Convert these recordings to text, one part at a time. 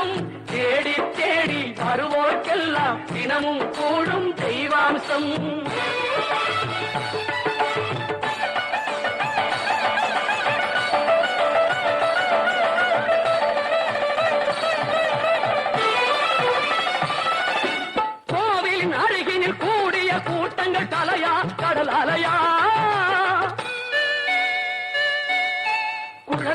தினமும் தேடி தேடி வருவோர்க்கெல்லாம் தினமும் கூடும் தெய்வாம்சம். கோவிலின் அருகினில் கூடிய கூட்டங்கள் தலையா கடல் அலையா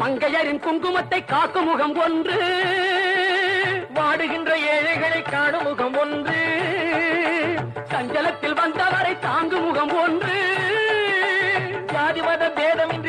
மங்கையரின் குங்குமத்தை காக்கும் முகம் ஒன்று வாடுகின்ற ஏழைகளை காணும் முகம் ஒன்று சஞ்சலத்தில் வந்தவரை தாங்கும் முகம் ஒன்று ஜாதிமத பேதமின்